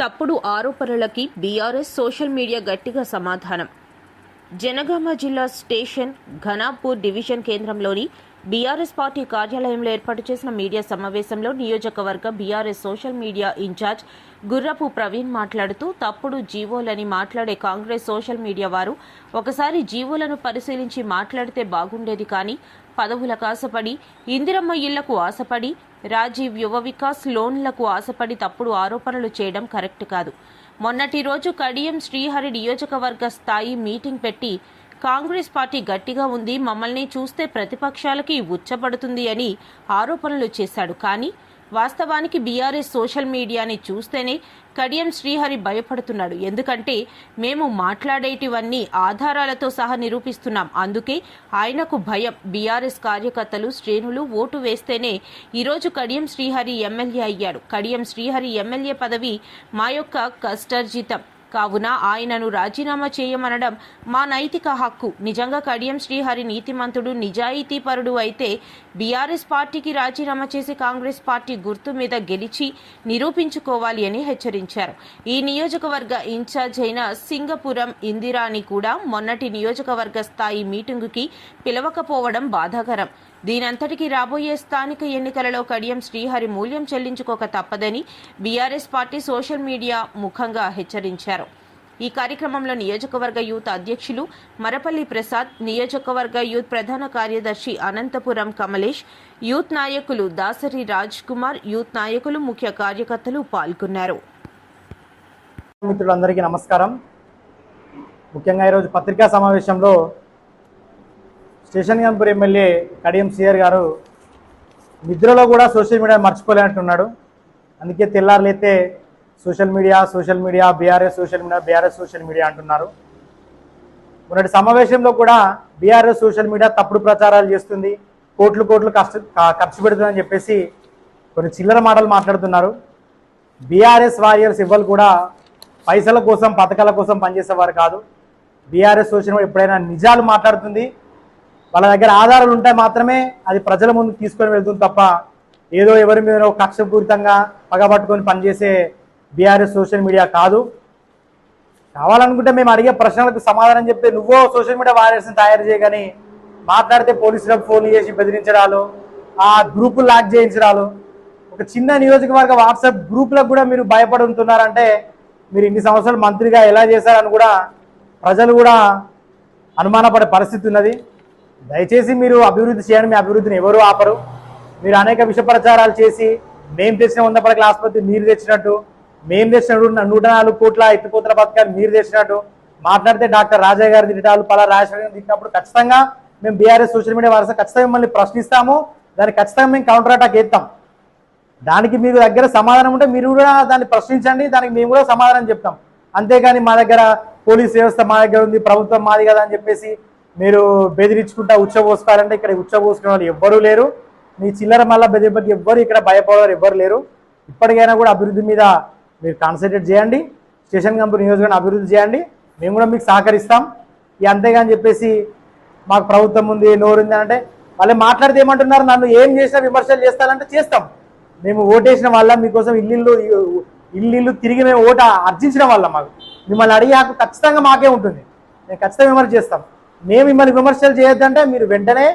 తప్పుడు ఆరోపణలకి BRS social media గట్టిగా సమాధానం. జనగామ జిల్లా స్టేషన్ ఘనాపూర్ డివిజన్ కేంద్రంలోని బీఆర్ఎస్ పార్టీ కార్యాలయంలో ఏర్పాటు చేసిన మీడియా సమావేశంలో నియోజకవర్గ బీఆర్ఎస్ సోషల్ మీడియా ఇన్ఛార్జ్ గుర్రపు ప్రవీణ్ మాట్లాడుతూ తప్పుడు జీవోలని మాట్లాడే కాంగ్రెస్ సోషల్ మీడియా వారు ఒకసారి జీవోలను పరిశీలించి మాట్లాడితే బాగుండేది కానీ పదవులకు ఆశపడి ఇందిరమ్మ ఇళ్ళకు ఆశపడి రాజీవ్ యువ వికాస్ లోన్లకు ఆశపడి తప్పుడు ఆరోపణలు చేయడం కరెక్ట్ కాదు. మొన్నటి రోజు కడియం శ్రీహరి నియోజకవర్గ స్థాయి మీటింగ్ పెట్టి కాంగ్రెస్ పార్టీ గట్టిగా ఉంది మమ్మల్ని చూస్తే ప్రతిపక్షాలకి ఉచ్చబడుతుంది అని ఆరోపణలు చేశాడు. కానీ వాస్తవానికి బీఆర్ఎస్ సోషల్ మీడియాని చూస్తేనే కడియం శ్రీహరి భయపడుతున్నాడు. ఎందుకంటే మేము మాట్లాడేటివన్నీ ఆధారాలతో సహా నిరూపిస్తున్నాం. అందుకే ఆయనకు భయం. బీఆర్ఎస్ కార్యకర్తలు శ్రేణులు ఓటు వేస్తేనే ఈరోజు కడియం శ్రీహరి ఎమ్మెల్యే అయ్యాడు. కడియం శ్రీహరి ఎమ్మెల్యే పదవి మా యొక్క కష్టార్జితం. కావున ఆయనను రాజీనామా చేయమనడం మా నైతిక హక్కు. నిజంగా కడియం శ్రీహరి నీతిమంతుడు నిజాయితీపరుడు అయితే బీఆర్ఎస్ పార్టీకి రాజీనామా చేసి కాంగ్రెస్ పార్టీ గుర్తు మీద గెలిచి నిరూపించుకోవాలి అని హెచ్చరించారు. ఈ నియోజకవర్గ ఇన్ఛార్జ్ అయిన సింగపురం ఇందిరాని కూడా మొన్నటి నియోజకవర్గ స్థాయి మీటింగుకి పిలవకపోవడం బాధాకరం. దీనంతటికీ రాబోయే స్థానిక ఎన్నికలలో కడియం శ్రీహరి మూల్యం చెల్లించుకోక తప్పదని బీఆర్ఎస్ పార్టీ సోషల్ మీడియా ముఖంగా హెచ్చరించారు. ఈ కార్యక్రమంలో నియోజకవర్గ యూత్ అధ్యక్షులు మరపల్లి ప్రసాద్ నియోజకవర్గ యూత్ ప్రధాన కార్యదర్శి అనంతపురం కమలేష్ యూత్ నాయకులు దాసరి రాజ్ కుమార్ యూత్ నాయకులు ముఖ్య కార్యకర్తలు పాల్గొన్నారు. మిత్రులందరికీ నమస్కారం. ముఖ్యంగా ఈరోజు పత్రికా సమావేశంలో స్టేషన్ గంపూర్ ఎమ్మెల్యే కడియం సిఆర్ గారు నిద్రలో కూడా సోషల్ మీడియా మర్చిపోలేనట్టున్నాడు. అందుకే తెల్లారులైతే social media social media BRS social media BRS social media అంటున్నారు. మొన్నటి సమావేశంలో కూడా బీఆర్ఎస్ సోషల్ మీడియా తప్పుడు ప్రచారాలు చేస్తుంది కోట్లు కోట్లు కష్ట ఖర్చు పెడుతుందని చెప్పేసి కొన్ని చిల్లర మాటలు మాట్లాడుతున్నారు. బీఆర్ఎస్ వారియర్స్ ఇవ్వలు కూడా పైసల కోసం పథకాల కోసం పనిచేసేవారు కాదు. బీఆర్ఎస్ సోషల్ మీడియా ఎప్పుడైనా నిజాలు మాట్లాడుతుంది వాళ్ళ దగ్గర ఆధారాలు ఉంటే మాత్రమే అది ప్రజల ముందు తీసుకొని వెళ్తుంది తప్ప ఏదో ఎవరి మీద కక్షపూరితంగా పగబట్టుకొని పనిచేసే బీఆర్ఎస్ సోషల్ మీడియా కాదు. కావాలనుకుంటే మేము అడిగే ప్రశ్నలకు సమాధానం చెప్తే నువ్వో సోషల్ మీడియా వారియర్స్ని తయారు చేయగాని మాట్లాడితే పోలీసులకు ఫోన్ చేసి బెదిరించడాలు ఆ గ్రూపులు లాక్ చేయించడాలు. ఒక చిన్న నియోజకవర్గ వాట్సాప్ గ్రూపులకు కూడా మీరు భయపడి ఉంటున్నారంటే మీరు ఇన్ని సంవత్సరాలు మంత్రిగా ఎలా చేశారని కూడా ప్రజలు కూడా అనుమానపడే పరిస్థితి ఉన్నది. దయచేసి మీరు అభివృద్ధి చేయండి మీ అభివృద్ధిని ఎవరు ఆపరు. మీరు అనేక విష ప్రచారాలు చేసి మేము తెచ్చిన వంద పడకల ఆసుపత్రి మీరు తెచ్చినట్టు మేము తెచ్చినట్టు నూట నాలుగు కోట్ల ఎత్తిపోతల పథకాన్ని మీరు తెచ్చినట్టు మాట్లాడితే డాక్టర్ రాజయ్య గారి తిట్టాలు పలా రాజశేఖర్ తిట్టినప్పుడు ఖచ్చితంగా మేము బీఆర్ఎస్ సోషల్ మీడియా వారస ఖచ్చితంగా మిమ్మల్ని ప్రశ్నిస్తాము దానికి ఖచ్చితంగా మేము కౌంటర్ అటాక్ చేస్తాం. దానికి మీకు దగ్గర సమాధానం ఉంటే మీరు కూడా దాన్ని ప్రశ్నించండి దానికి మేము కూడా సమాధానం చెప్తాం. అంతేగాని మా దగ్గర పోలీస్ వ్యవస్థ మా దగ్గర ఉంది ప్రభుత్వం మాది కదా అని చెప్పేసి మీరు బెదిరించుకుంటా ఉచ్చబోసుకోవాలంటే ఇక్కడ ఉచ్చబోసుకునే వాళ్ళు ఎవ్వరూ లేరు. మీ చిల్లర మళ్ళా బెదిరిపతి ఎవ్వరు ఇక్కడ భయపడేవారు ఎవ్వరు లేరు. ఇప్పటికైనా కూడా అభివృద్ధి మీద మీరు కాన్సన్ట్రేట్ చేయండి. స్టేషన్ కంపెనీ నియోజకవర్గం అభివృద్ధి చేయండి. మేము కూడా మీకు సహకరిస్తాం. ఇక అంతేగాని చెప్పేసి మాకు ప్రభుత్వం ఉంది నోరుంది అంటే వాళ్ళు మాట్లాడితే ఏమంటున్నారు? నన్ను ఏం చేసినా విమర్శలు చేస్తారంటే చేస్తాం. మేము ఓటేసిన వాళ్ళ మీకోసం ఇల్లు ఇల్లు ఇల్లు తిరిగి మేము ఓట అర్జించిన వాళ్ళ మాకు. మిమ్మల్ని అడిగే హక్కు ఖచ్చితంగా మాకే ఉంటుంది. మేము ఖచ్చితంగా విమర్శ చేస్తాం. మేము మిమ్మల్ని విమర్శలు చేయొద్దంటే మీరు వెంటనే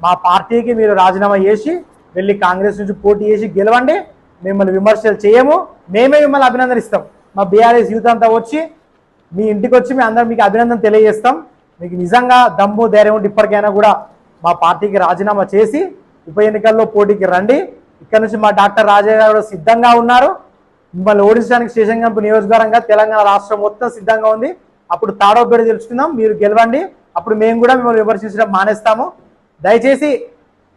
మా పార్టీకి మీరు రాజీనామా చేసి వెళ్ళి కాంగ్రెస్ నుంచి పోటీ చేసి గెలవండి. మిమ్మల్ని విమర్శలు చేయము మేమే మిమ్మల్ని అభినందనిస్తాం. మా బీఆర్ఎస్ యూత్ అంతా వచ్చి మీ ఇంటికి వచ్చి మేము అందరం మీకు అభినందన తెలియజేస్తాం. మీకు నిజంగా దమ్ము ధైర్యం ఉంటే ఇప్పటికైనా కూడా మా పార్టీకి రాజీనామా చేసి ఉప ఎన్నికల్లో పోటీకి రండి. ఇక్కడ నుంచి మా డాక్టర్ రాజయ్య గారు సిద్ధంగా ఉన్నారు. మిమ్మల్ని ఓడించడానికి స్టేషన్ క్యాంపు నియోజకవర్గంగా తెలంగాణ రాష్ట్రం మొత్తం సిద్ధంగా ఉంది. అప్పుడు తాడో పేరు తెలుసుకుందాం మీరు గెలవండి. అప్పుడు మేము కూడా మిమ్మల్ని విమర్శించడం మానేస్తాము. దయచేసి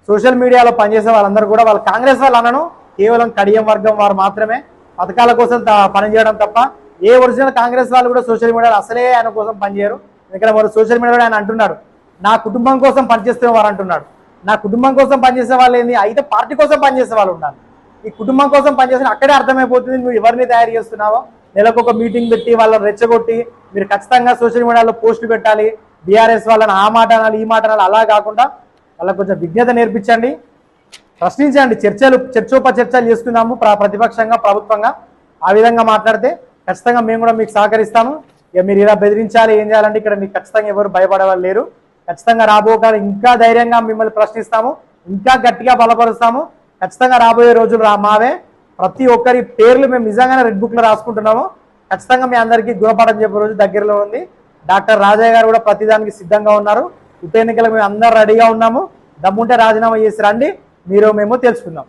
సోషల్ మీడియాలో పనిచేసే వాళ్ళందరూ కూడా వాళ్ళు కాంగ్రెస్ వాళ్ళు అనను కేవలం కడియం వర్గం వారు మాత్రమే పథకాల కోసం త- పనిచేయడం తప్ప ఏ ఒరిజినల్ కాంగ్రెస్ వాళ్ళు కూడా సోషల్ మీడియాలో అసలే ఆయన కోసం పనిచేయరు ఎందుకంటే వారు సోషల్ మీడియాలో ఆయన అంటున్నాడు నా కుటుంబం కోసం పనిచేస్తున్న వారు అంటున్నాడు. నా కుటుంబం కోసం పనిచేసే వాళ్ళు ఏంది? అయితే పార్టీ కోసం పనిచేసే వాళ్ళు ఉండాలి. ఈ కుటుంబం కోసం పనిచేసిన అక్కడే అర్థమైపోతుంది నువ్వు ఎవరిని తయారు చేస్తున్నావో. నెలకు ఒక మీటింగ్ పెట్టి వాళ్ళని రెచ్చగొట్టి మీరు ఖచ్చితంగా సోషల్ మీడియాలో పోస్టులు పెట్టాలి. బీఆర్ఎస్ వాళ్ళని ఆ మాట అనాలి ఈ మాట అనాలి అలా కాకుండా వాళ్ళకి కొంచెం విజ్ఞత నేర్పించండి. ప్రశ్నించండి. చర్చలు చర్చోప చర్చలు చేసుకుందాము ప్ర- ప్రతిపక్షంగా ప్రభుత్వంగా. ఆ విధంగా మాట్లాడితే ఖచ్చితంగా మేము కూడా మీకు సహకరిస్తాము. ఇక మీరు ఇలా బెదిరించాలి ఏం చేయాలంటే ఇక్కడ మీకు ఖచ్చితంగా ఎవరు భయపడేవాళ్ళు లేరు. ఖచ్చితంగా రాబోకాలం ఇంకా ధైర్యంగా మిమ్మల్ని ప్రశ్నిస్తాము. ఇంకా గట్టిగా బలపరుస్తాము. ఖచ్చితంగా రాబోయే రోజులు రా మావే. ప్రతి ఒక్కరి పేర్లు మేము నిజంగానే రెడ్ బుక్లో రాసుకుంటున్నాము. ఖచ్చితంగా మీ అందరికీ గుణపాఠం చెప్పే రోజు దగ్గరలో ఉంది. డాక్టర్ రాజయ్య గారు కూడా ప్రతిదానికి సిద్ధంగా ఉన్నారు. ఉప ఎన్నికలకు మేము అందరు రెడీగా ఉన్నాము. దమ్ముంటే రాజీనామా చేసి రండి. మీరు మేము తెలుసుకుందాం.